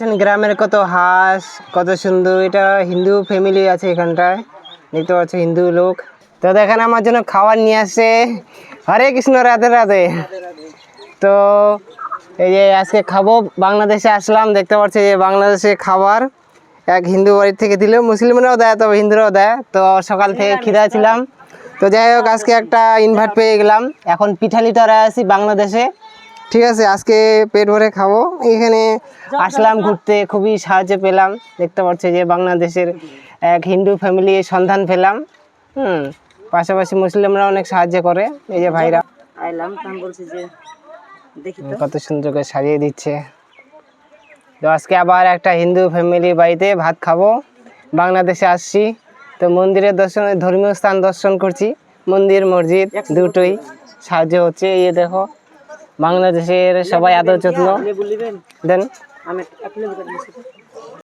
দেখছেন গ্রামের কত হাঁস, কত সুন্দর। এটা হিন্দু ফ্যামিলি আছে এখানটায়। দেখতে পাচ্ছ, হিন্দু লোক। তো দেখেন, আমার জন্য খাবার নিয়ে আসছে। হরে কৃষ্ণ, রাধে রাধে। তো এই যে আজকে খাব, বাংলাদেশে আসলাম। দেখতে পাচ্ছি যে বাংলাদেশে খাবার। এক হিন্দু বাড়ির থেকে দিল। মুসলিমরাও দেয়, তবে হিন্দুরাও দেয়। তো সকাল থেকে খিদা ছিলাম। তো যাই হোক, আজকে একটা ইনভাইট পেয়ে গেলাম। এখন পিঠালি তরা আছি বাংলাদেশে। ঠিক আছে আজকে পেট ভরে খাব। এখানে আসলাম ঘুরতে খুবই সাহায্য পেলাম। দেখতে পাচ্ছি যে বাংলাদেশের এক হিন্দু ফ্যামিলি সন্ধান পেলাম। হুম পাশাপাশি মুসলিমরা অনেক সাহায্য করে। এই যে ভাইরা। আইলাম বলছি যে কত সুন্দর করে সাজিয়ে দিচ্ছে। তো আজকে আবার একটা হিন্দু ফ্যামিলি বাড়িতে ভাত খাব। বাংলাদেশে আসছি। তো মন্দিরের দর্শন ধর্মীয় স্থান দর্শন করছি। মন্দির মসজিদ দুটোই সাহায্য হচ্ছে। এই দেখো বাংলাদেশের সবাই আদর যত্ন। দেন।